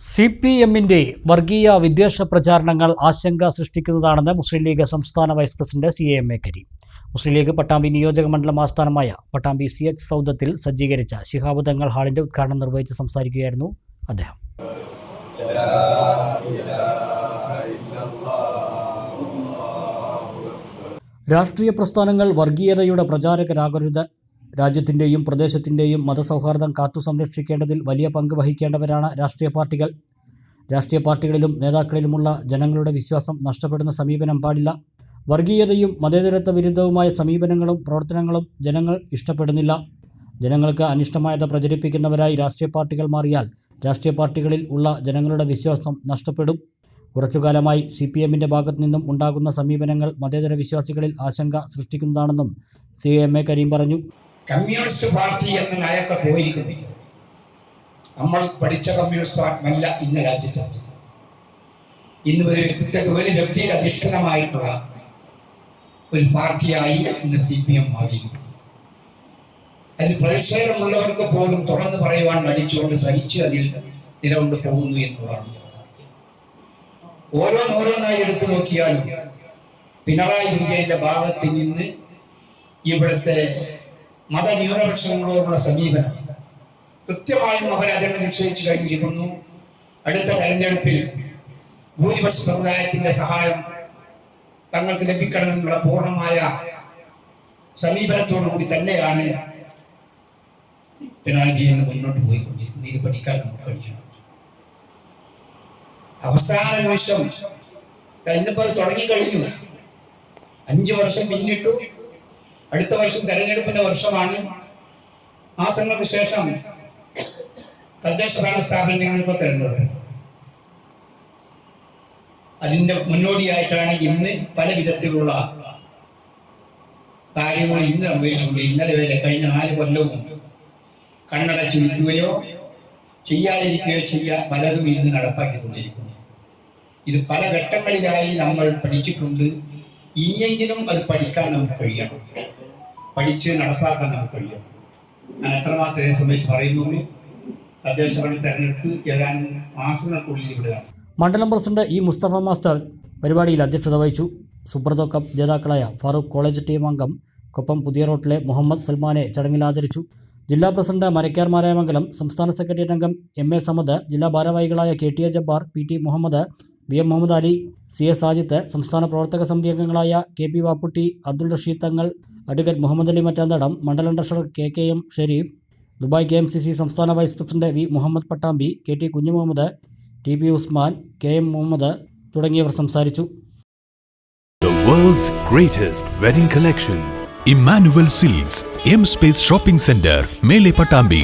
C P എമ്മിന്റെ വർഗീയ വിദ്വേഷ പ്രചാരണങ്ങൾ ആശങ്ക സൃഷ്ടിക്കുന്നതാണെന്ന് മുസ്ലിം ലീഗ് സംസ്ഥാന vice president C M A Muslim League Pattambi നിയോജക മണ്ഡലം ആസ്ഥാനമായ പട്ടാമ്പി സി എച്ച് സൗദത്തിൽ സജ്ജീകരിച്ച ശിഹാബ് തങ്ങൾ ഹാളിന്റെ ഉദ്ഘാടനം നിർവഹിച്ച് സംസാരിക്കുകയായിരുന്നു അദ്ദേഹം. രാഷ്ട്രീയ പ്രസ്ഥാനങ്ങൾ വർഗീയതയുടെ പ്രചാരകരാകരുത് രാജ്യത്തിന്റെയും പ്രദേശത്തിന്റെയും മതസൗഹാർദ്ദം കാത്തു സംരക്ഷിക്കേണ്ടതിൽ വലിയ പങ്ക് വഹിക്കേണ്ടവരാണ് രാഷ്ട്രീയ പാർട്ടികൾ. രാഷ്ട്രീയ പാർട്ടികളിലും നേതാക്കളിലുമുള്ള ജനങ്ങളുടെ വിശ്വാസം നഷ്ടപ്പെടുന്ന സമീപനം പാടില്ല. വർഗീയതയും മതേതരത്വ വിരുദ്ധവുമായ സമീപനങ്ങളും പ്രവർത്തനങ്ങളും ജനങ്ങൾ ഇഷ്ടപ്പെടുന്നില്ല. ജനങ്ങൾക്ക് അനിഷ്ടമായത് പ്രചരിപ്പിക്കുന്നവരായി രാഷ്ട്രീയ പാർട്ടികൾ മാറിയാൽ രാഷ്ട്രീയ പാർട്ടികളിൽ ഉള്ള ജനങ്ങളുടെ വിശ്വാസം നഷ്ടപ്പെടും. കുറച്ചുകാലമായി സി പി എമ്മിന്റെ ഭാഗത്തു നിന്നും ഉണ്ടാകുന്ന സമീപനങ്ങൾ മതേതര വിശ്വാസികളിൽ ആശങ്ക സൃഷ്ടിക്കുന്നതാണെന്നും സി എം എ കരീം പറഞ്ഞു. കമ്മ്യൂണിസ്റ്റ് പാർട്ടി എന്ന നയമൊക്കെ പോയിരിക്കുന്നു. നമ്മൾ പഠിച്ച കമ്മ്യൂണിസ്റ്റ് അല്ല ഇന്ന് രാജ്യത്തുണ്ട് ഇന്ന് ഒരു വ്യക്തിത്വ ഒരു വ്യക്തിയിൽ അധിഷ്ഠിതമായിട്ടുള്ള ഒരു പാർട്ടിയായി ഇന്ന് സി പി എം മാറിയിരിക്കുന്നു. അതിൽ പ്രതിഷേധമുള്ളവർക്ക് പോലും തുറന്നു പറയുവാൻ മടിച്ചുകൊണ്ട് സഹിച്ച് അതിൽ നിലകൊണ്ട് പോകുന്നു എന്നുള്ളതാണ് ഓരോന്നോരോന്നായി എടുത്തു നോക്കിയാലും പിണറായി വിജയന്റെ ഭാഗത്ത് നിന്ന് ഇവിടുത്തെ മതന്യൂനപക്ഷങ്ങളോടുള്ള സമീപനം. കൃത്യമായും അവർ അജണ്ട നിശ്ചയിച്ചു കഴിഞ്ഞിരിക്കുന്നു. അടുത്ത തെരഞ്ഞെടുപ്പിൽ ഭൂരിപക്ഷ സമുദായത്തിന്റെ സഹായം തങ്ങൾക്ക് ലഭിക്കണമെന്നുള്ള പൂർണമായ സമീപനത്തോടു കൂടി തന്നെയാണ് പിണറായി വിജയൻ മുന്നോട്ട് പോയിക്കൊണ്ടിരിക്കുന്നത്. ഇത് പഠിക്കാൻ നമുക്ക് കഴിയണം. അവസാന നിമിഷം ഇന്നിപ്പോ അത് തുടങ്ങിക്കഴിഞ്ഞു. അഞ്ചു വർഷം പിന്നിട്ടു. അടുത്ത വർഷം തെരഞ്ഞെടുപ്പിന്റെ വർഷമാണ്. മാസങ്ങൾക്ക് ശേഷം തദ്ദേശ ഭരണ സ്ഥാപനങ്ങൾക്ക് തെരഞ്ഞെടുപ്പ്. അതിന്റെ മുന്നോടിയായിട്ടാണ് ഇന്ന് പല വിധത്തിലുള്ള കാര്യങ്ങൾ ഇന്ന് സംഭവിച്ചുകൊണ്ട് ഇന്നലെ വരെ കഴിഞ്ഞ നാല് കൊല്ലവും കണ്ണടച്ചു വിൽക്കുകയോ ചെയ്യാതിരിക്കുകയോ ചെയ്യാ പലതും ഇന്ന് നടപ്പാക്കിക്കൊണ്ടിരിക്കുന്നു. ഇത് പല ഘട്ടങ്ങളിലായി നമ്മൾ പഠിച്ചിട്ടുണ്ട്. ഇനിയെങ്കിലും അത് പഠിക്കാൻ നമുക്ക് കഴിയണം. പഠിച്ച് നടപ്പാക്കാൻ നമുക്ക് കഴിയും. ഞാൻ എത്രമാത്രം ഇതിനെ സംബന്ധിച്ച് പറയുന്നുള്ളൂ. തദ്ദേശ ഭരണ തെരഞ്ഞെടുപ്പ് ഏതാനും മാസങ്ങൾക്കുള്ളിൽ ഇവിടെ മണ്ഡലം പ്രസിഡന്റ് ഇ മുസ്തഫ മാസ്റ്റർ പരിപാടിയിൽ അധ്യക്ഷത വഹിച്ചു. സുബ്രതോ കപ്പ് ജേതാക്കളായ ഫാറൂഖ് കോളേജ് ടീം അംഗം കൊപ്പം പുതിയ റോട്ടിലെ മുഹമ്മദ് സൽമാനെ ചടങ്ങിൽ ആദരിച്ചു. ജില്ലാ പ്രസിഡന്റ് മരക്കാർ മാരായമംഗലം സംസ്ഥാന സെക്രട്ടേറിയറ്റ് അംഗം എം എ സമദ് ജില്ലാ ഭാരവാഹികളായ K T A Jabbar P T Muhammad V M Muhammad Ali C S Sajith സംസ്ഥാന പ്രവർത്തക സമിതി അംഗങ്ങളായ K P Vapputty Abdul Rasheed Thangal advocate Muhammad Ali Mattanthadam മണ്ഡലം treasurer K K M Sherif Dubai K M C C സംസ്ഥാന vice president V Muhammad Pattambi K T Kunhumuhammad T P Usman K M Muhammad തുടങ്ങിയവർ സംസാരിച്ചു The world's greatest wedding collection. Emmanuel Silks, M Space Shopping Center, Mele Patambi,